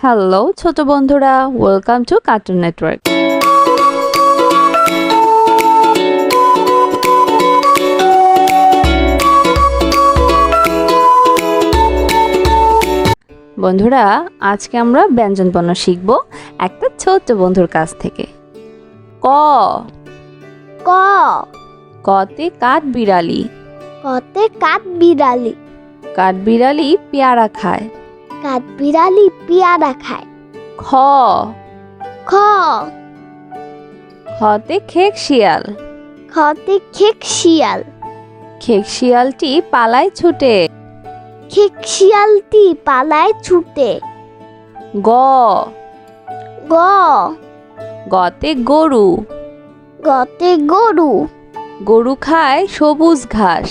Hello ছোট বন্ধুরা welcome to cartoon network বন্ধুরা আজকে আমরা ব্যঞ্জন পণ্য শিখব একটা ছোট্ট বন্ধুর কাছ থেকে। ক। ক। কতে কাঠ বিড়ালি। কতে কাঠ বিড়ালি। কাঠ বিড়ালি পেয়ারা খায়। কাঠ বিড়ালি পেয়ারা খায় খ। খ। খতে খেক শিয়াল। খতে খেক শিয়াল। খেক শিয়ালটি পালায় ছুটে। খেক শিয়ালটি পালায় ছুটে। গ। গ। গতে গরু। গতে গরু। গরু খায় সবুজ ঘাস।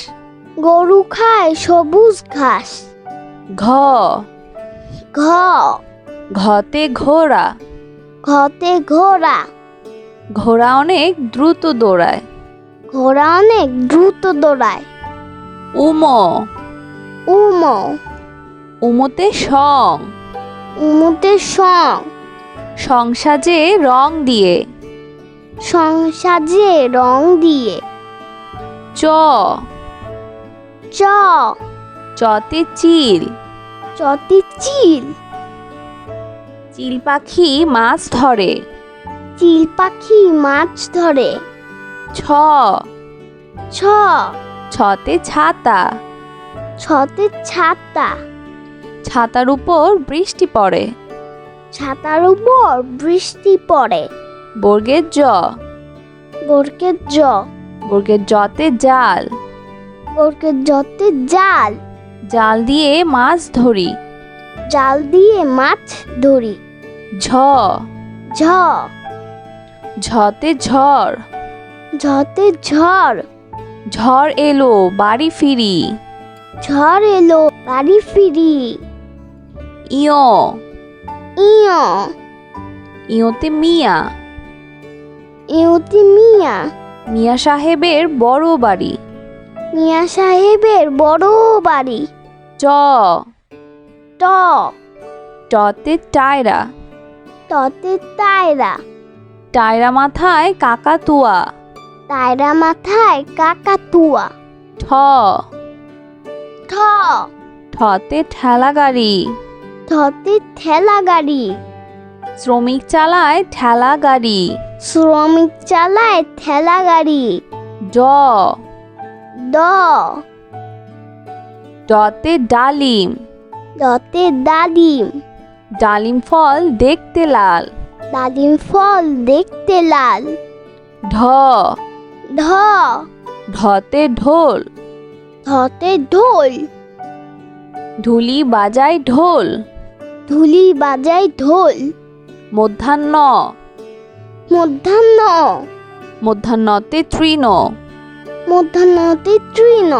গরু খায় সবুজ ঘাস। ঘ। ঘ। ঘতে ঘোড়া। ঘতে ঘোড়া। ঘোড়া অনেক দ্রুত দৌড়ায়। ঘোড়া অনেক দ্রুত দৌড়ায়। উম। উম। উমতে সং। উমুতে সং। সংসাজে রং দিয়ে। সংসাজে রং দিয়ে। চ। চ। চতে চিল। চতি চিল। চিল পাখি মাছ ধরে। চিল পাখি মাছ ধরে। ছ। ছ। ছতে ছাতা। ছতে ছাতা। ছাতার উপর বৃষ্টি পড়ে। ছাতার উপর বৃষ্টি পড়ে। বর্গের জ। বরকের জ। বর্গের জতে জাল। বরকের জতে জাল। জাল দিয়ে মাছ ধরি। জাল দিয়ে মাছ ধরি। ঝ। ঝ। ঝতে ঝড়। ঝতে ঝড়। ঝড় এলো বাড়ি ফিরি। ঝড় এলো বাড়ি ফিরি। ইয়। ইয়। ইয়তে মিয়া। ইউতি মিয়া। মিয়া সাহেবের বড় বাড়ি। মিয়া সাহেবের বড় বাড়ি। চ ট। টতে টায়রা। ততে তায়রা টায়রা মাথায় কাকাতুয়া। তায়রা মাথায় কাকাতুয়া। ঠ। ঠ। ঠতে ঠেলা গাড়ি থতে ঠেলা গাড়ি শ্রমিক চালায় ঠেলা গাড়ি শ্রমিক চালায় ঠেলা গাড়ি ড ড ডতে ডালিম। দতে ডালিম। ডালিম ফল দেখতে লাল। ডালিম ফল দেখতে লাল। ঢ। ঢ। ঢতে ঢোল। ঢতে ঢোল। ঢুলি বাজায় ঢোল। ধুলি বাজায় ঢোল। মধ্যাহ্ন। মধ্যাহ্ন। মধ্যাহ্নতে তৃণ। মধ্যাহ্নতে তৃণ।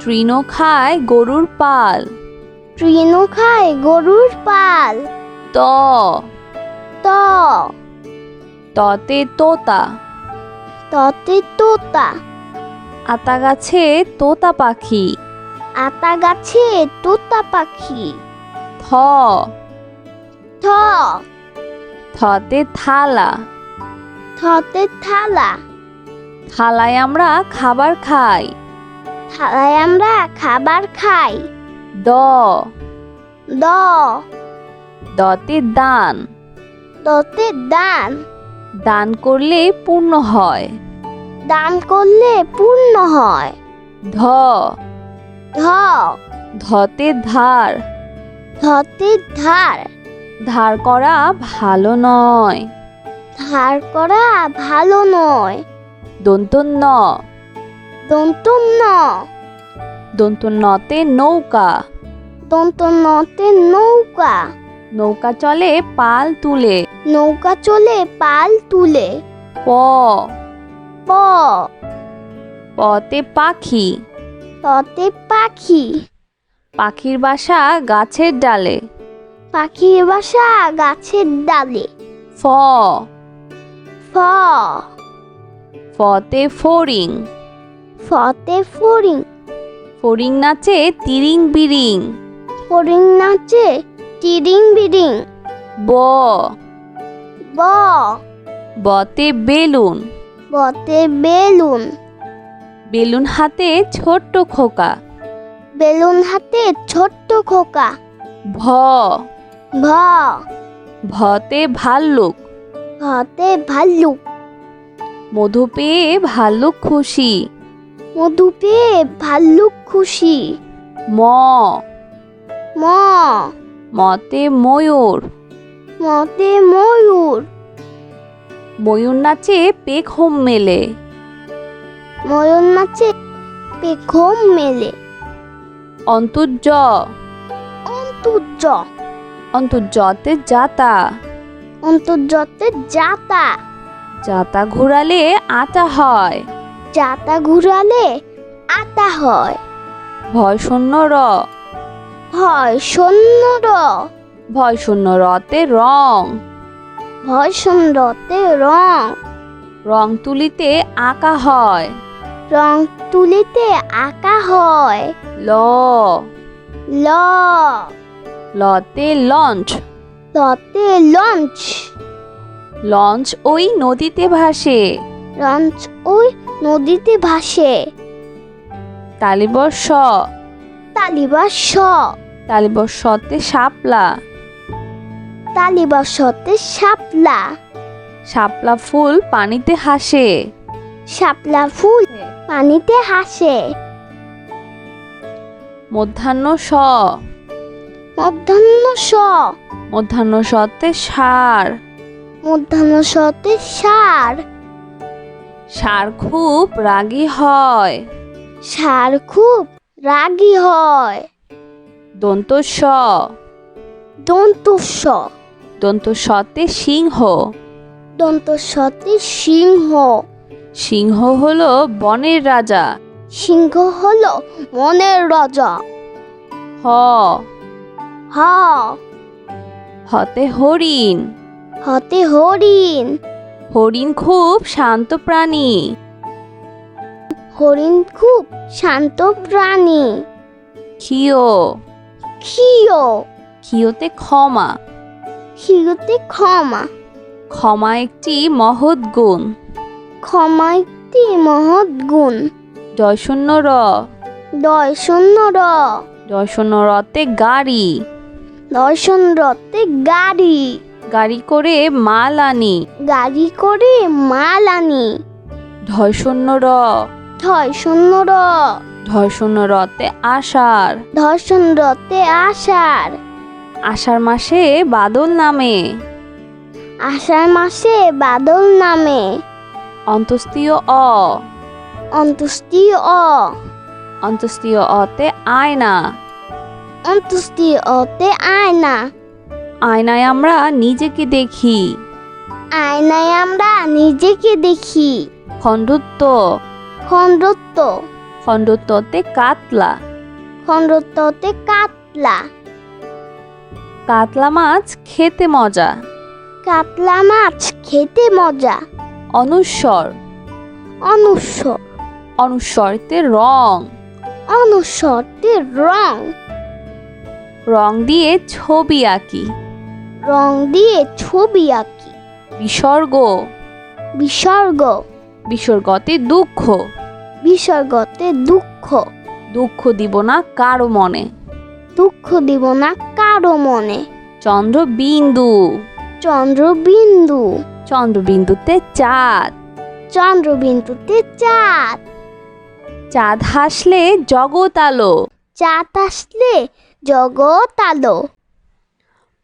তৃণ খায় গরুর পাল। তৃণ খায় গরুর পাল। ত। ত। ততে তোতা। ততে তোতা। আতা গাছে তোতা পাখি। আতা গাছে তোতা পাখি। থ। থ। থতে থালা। থতে থালা। থালায় আমরা খাবার খাই। থালায় আমরা খাবার খাই। দ। দ। দতে দান। দতে দান। দান করলে পূর্ণ হয়। দান করলে পূর্ণ হয়। ধ। ধ। ধতে ধার। ধতে ধার। ধার করা ভালো নয়। ধার করা ভালো নয়। দন্তন্য। দন্ত ন দন্তন্যতে নৌকা। দন্ত নতে নৌকা। নৌকা চলে পাল তুলে। নৌকা চলে পাল তুলে। প। প। পতে পাখি। ততে পাখি। পাখির বাসা গাছের ডালে। পাখির বাসা গাছের ডালে। ফ। ফ। ফতে ফড়িং ফতে ফড়িং ফড়িং নাচে তিরিং বিরিং। ফড়িং নাচে টিডিং বিডিং ব। ব। বতে বেলুন। বতে বেলুন। বেলুন হাতে ছোট্ট খোকা। বেলুন হাতে ছোট্ট খোকা। ভ। ভ। ভতে ভাল্লুক। ভতে ভাল্লুক। মধু পেয়ে ভাল্লুক খুশি। মধু পেয়ে ভাল্লুক খুশি। ম। ম। মতে ময়ূর। মতে ময়ূর। ময়ূর নাচে পেখ হোম মেলে। ময়ূর নাচে পেখম মেলে। অন্তর্য। অন্তর্য। অন্তর্জতে যাতা। অন্তর্যতে যাতা। যাতা ঘোরালে আটা হয়। যাতা ঘুরালে আতা হয়। ভয় শূন্য র। ভয় শূন্য র। ভয় শূন্য রতে রং। ভয় সুন্দরতে রং। রং তুলিতে আঁকা হয়। রং তুলিতে আঁকা হয়। ল। ল। লতে লঞ্চ। লতে লঞ্চ। লঞ্চ ওই নদীতে ভাসে। লঞ্চ ওই নদীতে ভাসে। তালিবর স। তালিবার স। তালিবর সতে শাপলা। তালিবার সতে শাপলা। শাপলা ফুল পানিতে হাসে। শাপলা ফুল পানিতে হাসে। মধ্যাহ্ন স। মধ্যাহ্ন স। মধ্যাহ্ন সতে সার। মধ্যাহ্ন সতে সার। সার খুব রাগী হয়। সার খুব রাগী হয়। দন্ত স দন্ত স দন্ত সতে সিংহ। দন্ত সতে সিংহ। সিংহ হলো বনের রাজা। সিংহ হলো মনের রাজা। হ। হ। হতে হরিণ। হতে হরিণ। হরিণ খুব শান্ত প্রাণী। হরিণ খুব শান্ত প্রাণী। ক্ষিয় ক্ষীয় ক্ষিয়তে ক্ষমা। ক্ষীয়তে ক্ষমা। ক্ষমা একটি মহৎ গুণ। ক্ষমা একটি মহৎ গুণ। জয়শূন্য র। দয় শূন্য র। জয়শূন্য রতে গাড়ি। দর্শন রতে গাড়ি। গাড়ি করে মাল আনি। গাড়ি করে মাল আনি। ধয়শূন্য র। ধয় শূন্য র। ধয়শূন্য রতে আষাঢ়। ধর্ষণ রতে আষাঢ়। আষাঢ় মাসে বাদল নামে। আষাঢ় মাসে বাদল নামে। অন্তস্তীয় অ। অন্তুষ্টি অ। অন্তস্তীয় অতে আয়না। অন্তুষ্টি অতে আয়না। আয়নায় আমরা নিজেকে দেখি। আয়নায় আমরা নিজেকে দেখি। খণ্ডত্ব। খণ্ডত্ব। খণ্ডত্বতে কাতলা। খণ্ডত্বতে কাতলা। কাতলা মাছ খেতে মজা। কাতলা মাছ খেতে মজা। অনুস্বর। অনুস্বর। অনুস্বরতে রং। অনুস্বরতে রং। রং দিয়ে ছবি আঁকি। রং দিয়ে ছবি আঁকি। বিসর্গ। বিসর্গ। বিসর্গতে দুঃখ। বিসর্গতে দুঃখ। দুঃখ দিব না কারও মনে। দুঃখ দিব না কারও মনে। চন্দ্র বিন্দু চন্দ্রবিন্দু। চন্দ্রবিন্দু। চন্দ্রবিন্দুতে চাঁদ। চন্দ্রবিন্দুতে চাঁদ। চাঁদ হাসলে জগৎ আলো। চাঁদ আসলে জগৎ আলো।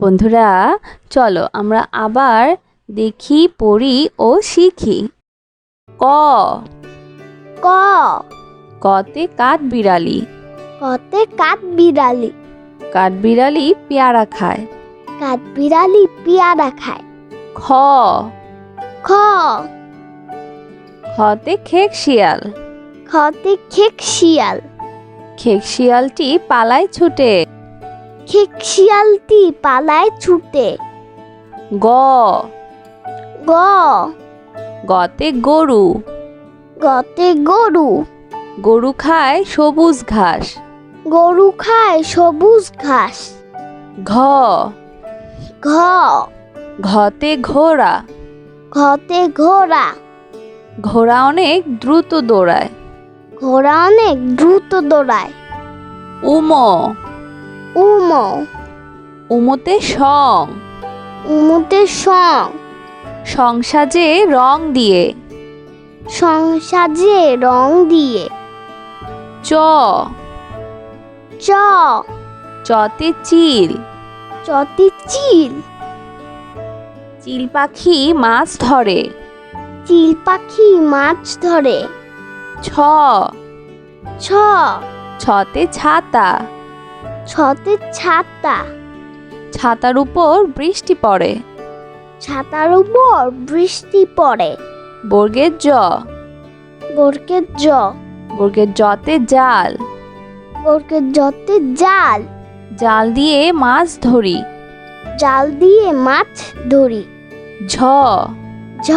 বন্ধুরা চলো আমরা আবার দেখি পড়ি ও শিখি। ক। ক। কতে কাঠ বিড়ালি। কতে কাঠ বিড়ালি। কাঠ বিড়ালি পেয়ারা খায়। কাঠ বিড়ালি পেয়ারা খায়। খ। খ। খতে খেক শিয়াল। খতে খেক শিয়াল। খেক শিয়ালটি পালায় ছুটে। খেক শিয়ালটি পালায় ছুটে। গ। গ। গতে গরু। গতে গরু। গরু খায় সবুজ ঘাস। গরু খায় সবুজ ঘাস। ঘ ঘ। ঘ। ঘতে ঘোড়া। ঘতে ঘোড়া। ঘোড়া অনেক দ্রুত দৌড়ায়। ঘোড়া অনেক দ্রুত দৌড়ায়। উমো। উম। উমোতে সং। উমুতে সং। সংসাজে রং দিয়ে। সংসাজে রং দিয়ে। চ। চ। চতে চিল। চতে চিল। চিল পাখি মাছ ধরে। চিল পাখি মাছ ধরে। ছ। ছ। ছতে ছাতা। ছতে ছাতা। ছাতার উপর বৃষ্টি পড়ে। ছাতার উপর বৃষ্টি পড়ে। বর্গের জ। বর্গের জ। বর্গের জতে জাল। বর্গের জতে জাল। জাল দিয়ে মাছ ধরি। জাল দিয়ে মাছ ধরি। ঝ। ঝ।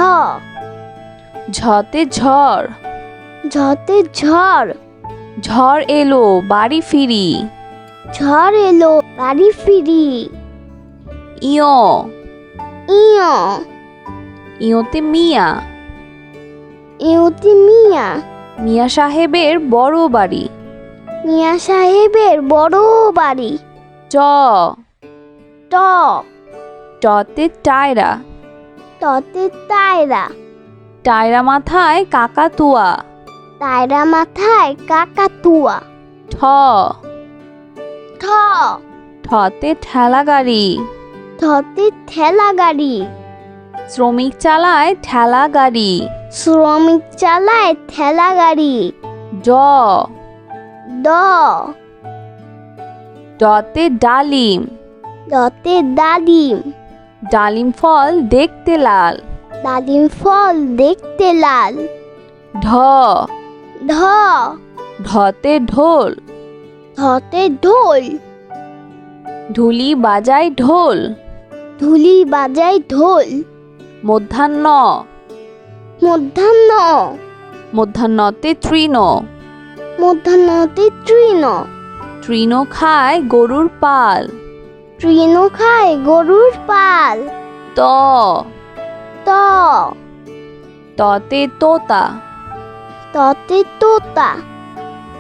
ঝতে ঝড়। ঝতে ঝড়। ঝড় এলো বাড়ি ফিরি। ঝড় এলো বাড়ি ফিরি। ইয়। ইয়। ইয়তে মিয়া। ইউতি মিয়া। মিয়া সাহেবের বড় বাড়ি। মিয়া সাহেবের বড় বাড়ি। চ ট। টতে টায়রা। ততে তায়রা টায়রা মাথায় কাকাতুয়া। তায়রা মাথায় কাকাতুয়া। ঠ। ঠ। ঠতে ঠেলা গাড়ি। থতে ঠেলা গাড়ি। শ্রমিক চালায় ঠেলা গাড়ি। শ্রমিক চালায় ঠেলা গাড়ি। ড। দ। ডতে ডালিম। দতে ডালিম। ডালিম ফল দেখতে লাল। ডালিম ফল দেখতে লাল। ঢ। ঢ। ঢতে ঢোল। ধতে ঢোল। ঢুলি বাজায় ঢোল। ধুলি বাজায় ঢোল। মধ্যাহ্ন। মধ্যাহ্ন। মধ্যাহ্নতে তৃণ। মধ্যাহ্নতে তৃণ। তৃণ খায় গরুর পাল। তৃণ খায় গরুর পাল। ত। ত। ততে তোতা। ততে তোতা।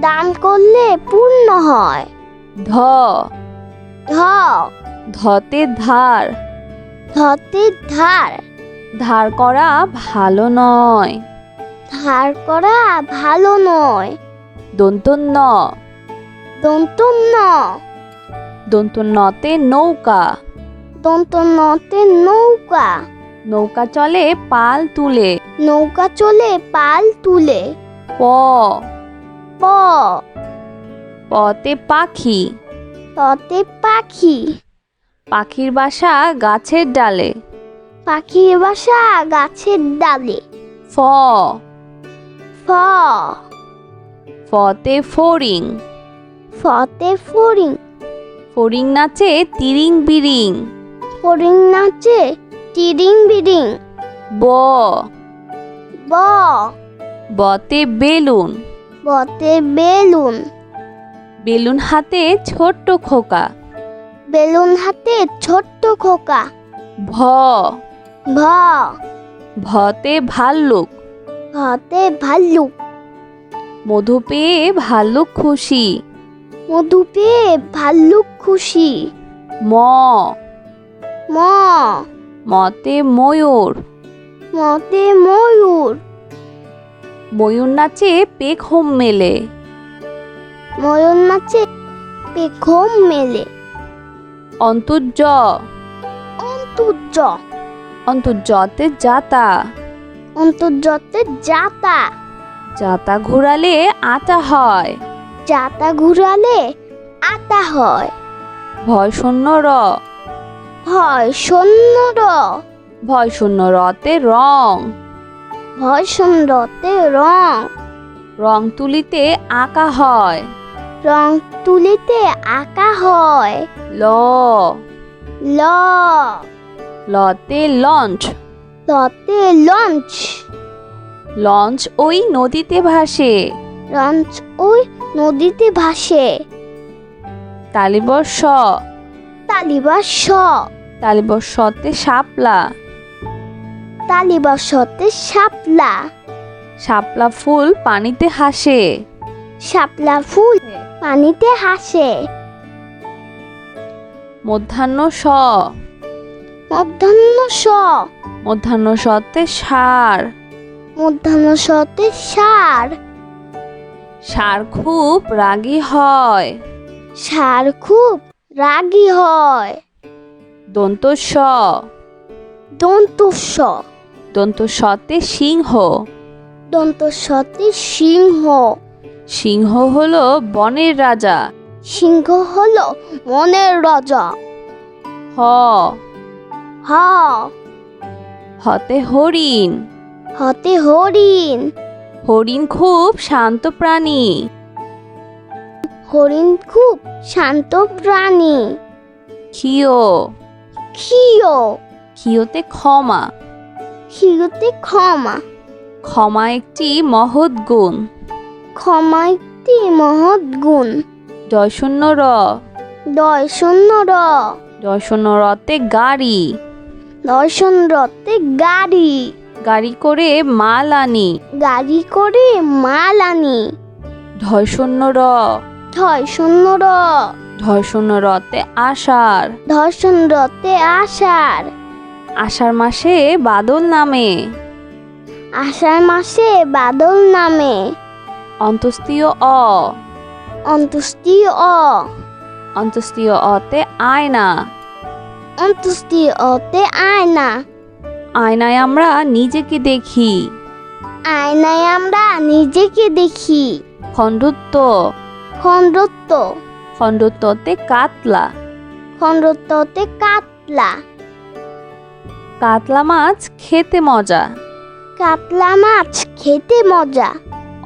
দান করলে পূর্ণ হয়। ধ। ধ। ধতে ধার। ধতে ধার। ধার করা ভালো নয়। ধার করা ভালো নয়। দন্ত ন দন্ত ন দন্ত নতে নৌকা। দন্ত নতে নৌকা। নৌকা চলে পাল তুলে। নৌকা চলে পাল তুলে। প। প। পতে পাখি। ততে পাখি। পাখির বাসা গাছের ডালে। পাখির বাসা গাছের ডালে। ফ। ফ। ফতে ফড়িং। ফতে ফড়িং। ফড়িং নাচে তিরিং বিরিং। ফড়িং নাচে টিরিং বিরিং। ব। ব। বতে বেলুন। বতে বেলুন। বেলুন হাতে ছোট্ট খোকা। বেলুন হাতে ছোট্ট খোকা। ভ। ভ। ভতে ভাল্লুক। ভতে ভাল্লুক। মধু পেয়ে ভাল্লুক খুশি। মধু পেয়ে ভাল্লুক খুশি। ম। ম। মতে ময়ূর। মতে ময়ূর। ময়ূর নাচে পেখম মেলে। ময়ূর নাচে পেখম মেলে। অন্তর্য। অন্তর্য। অন্তর্যতে যাতা। অন্তর্যতে জাতা যাতা ঘোরালে আটা হয়। জাতা ঘুরালে আতা হয়। ভয় শূন্য র। হয় শূন্য র। ভয় শূন্য রতে রং। ভয় সুন্দরতে রং। রং তুলিতে আঁকা হয়। রং তুলিতে আঁকা হয়। ল। ল। লতে লঞ্চ। লতে লঞ্চ। লঞ্চ ওই নদীতে ভাসে। লঞ্চ ওই নদীতে ভাসে। তালিবর স তালিবা স তালিবর সতে শাপলা। তালিবা সতে শাপলা। শাপলা ফুল পানিতে হাসে। শাপলা ফুল পানিতে হাসে। মধ্যাহ্ন স মধ্যাহ্ন স মধ্যাহ্ন সতে সার। মধ্যাহ্ন সতে সার। সার খুব রাগী হয়। সার খুব রাগী হয়। দন্ত স দন্ত স দন্ত সতে সিংহ। দন্ত সতে সিংহ। সিংহ হলো বনের রাজা। সিংহ হলো মনের রাজা। হ। হ। হতে হরিণ। হতে হরিণ। হরিণ খুব শান্ত প্রাণী। হরিণ খুব শান্ত প্রাণী। ক্ষিয়। ক্ষীয়। ক্ষিয়তে ক্ষমা। ক্ষীয়তে ক্ষমা। ক্ষমা একটি মহৎ গুণ। ক্ষমা একটি মহৎ গুণ। জয় শূন্য র। দয় শূন্য র। জয় শূন্য রতে গাড়ি। দর্শন রথে গাড়ি। গাড়ি করে মাল আনি। গাড়ি করে মাল আনি। শূন্য র। শূন্য র। শূন্য রতে আষাঢ় ধর্ষণ রথে আষাঢ় আষাঢ় মাসে বাদল নামে। আষাঢ় মাসে বাদল নামে। অন্তস্তীয় অ। অন্তুষ্টি অ। অন্তস্তীয় অতে আয়না। অন্তুষ্টি অতে আয়না। আয়নায় আমরা নিজেকে দেখি। আয়নায় আমরা নিজেকে দেখি। খণ্ডত্ব। খণ্ডত্ব। খণ্ডত্বতে কাতলা। খণ্ডত্বতে কাতলা। কাতলা মাছ খেতে মজা। কাতলা মাছ খেতে মজা।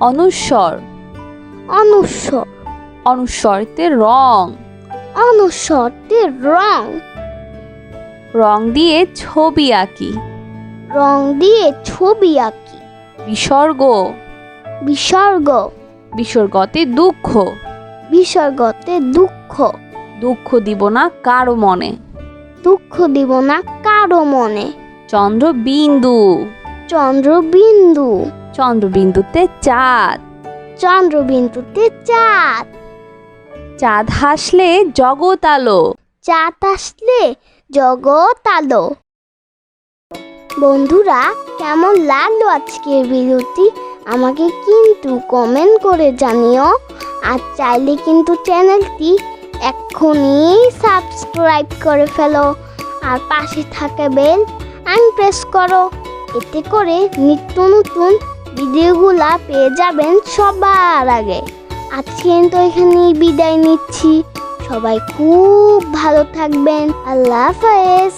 অনুস্বর। অনুস্বর। অনুস্বরতে রং। অনুস্বরতে রং। রং দিয়ে ছবি আঁকি। রং দিয়ে ছবি আঁকি। বিসর্গ। বিসর্গ। বিসর্গতে দুঃখ। বিসর্গতে দুঃখ। দুঃখ দিব না কারও মনে। দুঃখ দিব না কারও মনে। চন্দ্রবিন্দু। চন্দ্রবিন্দু। চন্দ্রবিন্দুতে চাঁদ। চন্দ্রবিন্দুতে চাঁদ। চাঁদ হাসলে জগৎ আলো। চাঁদ আসলে জগৎ আলো। বন্ধুরা কেমন লাগল আজকের ভিডিওটি? আমাকে কিন্তু কমেন্ট করে জানিও। আর চাইলে কিন্তু চ্যানেলটি এক্ষুনি সাবস্ক্রাইব করে ফেলো, আর পাশে থাকা বেল আন প্রেস করো। এতে করে নিত্য নতুন ভিডিওগুলা পেয়ে যাবেন সবার আগে। আজকে তো এখানেই বিদায় নিচ্ছি। সবাই খুব ভালো থাকবেন। আল্লাহ হাফেজ।